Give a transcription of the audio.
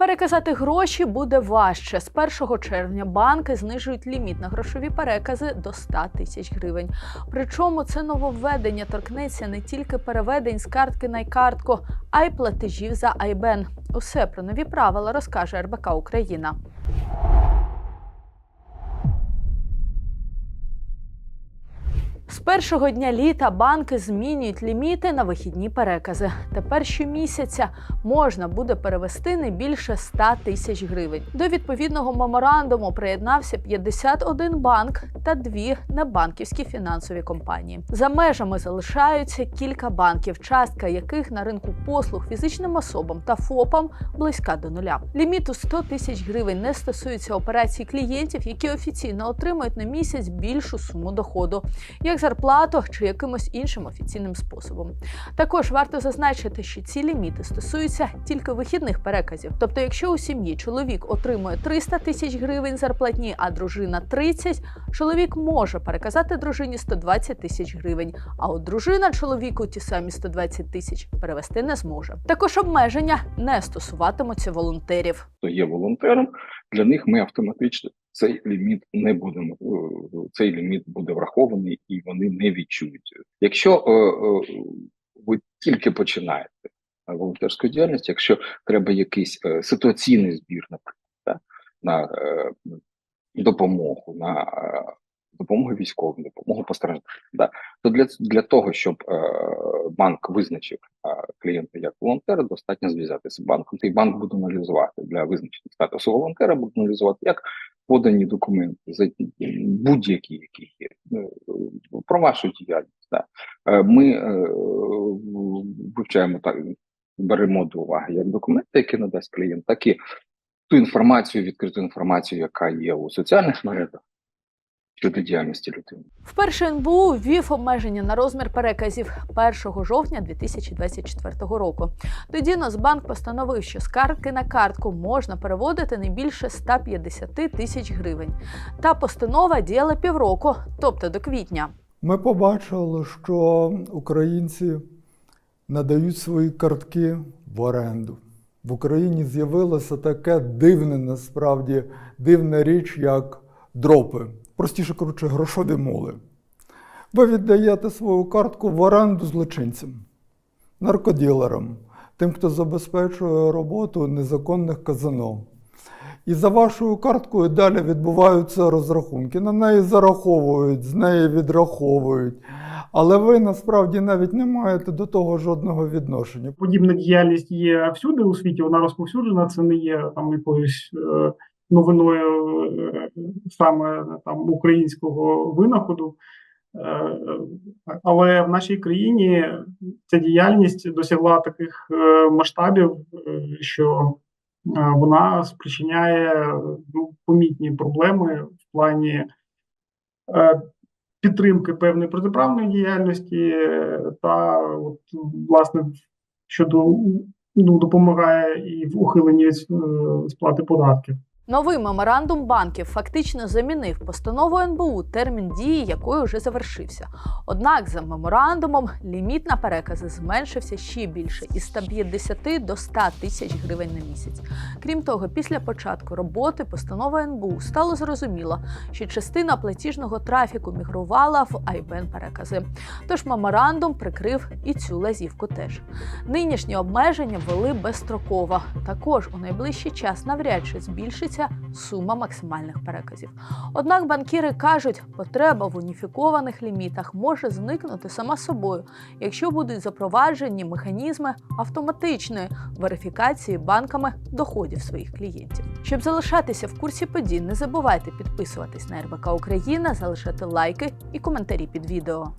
Переказати гроші буде важче. З 1 червня банки знижують ліміт на грошові перекази до 100 тисяч гривень. Причому це нововведення торкнеться не тільки переведень з картки на картку, а й платежів за Айбен. Усе про нові правила розкаже РБК Україна. Першого дня літа банки змінюють ліміти на вихідні перекази. Тепер щомісяця можна буде перевести не більше 100 тисяч гривень. До відповідного меморандуму приєднався 51 банк та дві небанківські фінансові компанії. За межами залишаються кілька банків, частка яких на ринку послуг фізичним особам та ФОПам близька до нуля. Ліміт у 100 тисяч гривень не стосується операцій клієнтів, які офіційно отримують на місяць більшу суму доходу, як зарплату чи якимось іншим офіційним способом. Також варто зазначити, що ці ліміти стосуються тільки вихідних переказів. Тобто, якщо у сім'ї чоловік отримує 300 тисяч гривень зарплатні, а дружина 30, чоловік може переказати дружині 120 тисяч гривень. А от дружина чоловіку ті самі 120 тисяч перевести не зможе. Також обмеження не стосуватимуться волонтерів. хто є волонтером, для них ми автоматично цей ліміт не будемо. е, Цей ліміт буде врахований і вони не відчують. Якщо е, е, ви тільки починаєте волонтерську діяльність, якщо треба якийсь ситуаційний збір, наприклад, на допомогу, на допомогу військовим, допомогу постраждалим, да, то для, для того, щоб е, банк визначив е, клієнта як волонтера, достатньо зв'язатися з банком. Той банк буде аналізувати для визначення статусу волонтера, буде аналізувати як подані документи, за будь-які, які є е, про вашу діяльність. Да. Е, Ми е, вивчаємо так, беремо до уваги як документи, які надасть клієнт, так і ту інформацію, відкриту інформацію, яка є у соціальних мережах щодо діяльності людини. Вперше НБУ ввів обмеження на розмір переказів 1 жовтня 2024 року. Тоді Нацбанк постановив, що з картки на картку можна переводити не більше 150 тисяч гривень. Та постанова діяла півроку, тобто до квітня. Ми побачили, що українці надають свої картки в оренду. В Україні з'явилося таке дивне, насправді дивна річ, як дропи. Простіше кажучи, грошові моли. Ви віддаєте свою картку в оренду злочинцям, наркоділерам, тим, хто забезпечує роботу незаконних казино. І за вашою карткою далі відбуваються розрахунки. На неї зараховують, з неї відраховують. Але ви насправді навіть не маєте до того жодного відношення. подібна діяльність є всюди у світі, вона розповсюджена. Це не є там якоюсь е, новиною е, саме там українського винаходу. Е, Але в нашій країні ця діяльність досягла таких е, масштабів, е, що е, вона спричиняє ну, помітні проблеми в плані е, підтримки певної протиправної діяльності е, та от, власне щодо ну, допомагає і в ухиленні від е, сплати податків. Новий меморандум банків фактично замінив постанову НБУ, термін дії якої вже завершився. Однак за меморандумом ліміт на перекази зменшився ще більше із 150 до 100 тисяч гривень на місяць. Крім того, після початку роботи постанови НБУ стало зрозуміло, що частина платіжного трафіку мігрувала в Айбен перекази. Тож меморандум прикрив і цю лазівку теж. Нинішні обмеження ввели безстроково. Також у найближчий час навряд чи збільшиться сума максимальних переказів. Однак банкіри кажуть, потреба в уніфікованих лімітах може зникнути сама собою, якщо будуть запроваджені механізми автоматичної верифікації банками доходів своїх клієнтів. Щоб залишатися в курсі подій, не забувайте підписуватись на РБК Україна, залишати лайки і коментарі під відео.